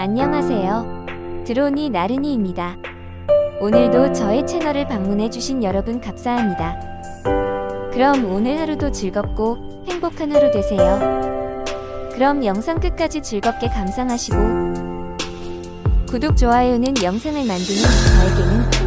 안녕하세요. 드론이 나른이입니다. 오늘도 저의 채널을 방문해주신 여러분 감사합니다. 그럼 오늘 하루도 즐겁고 행복한 하루 되세요. 그럼 영상 끝까지 즐겁게 감상하시고 구독, 좋아요는 영상을 만드는 저에게는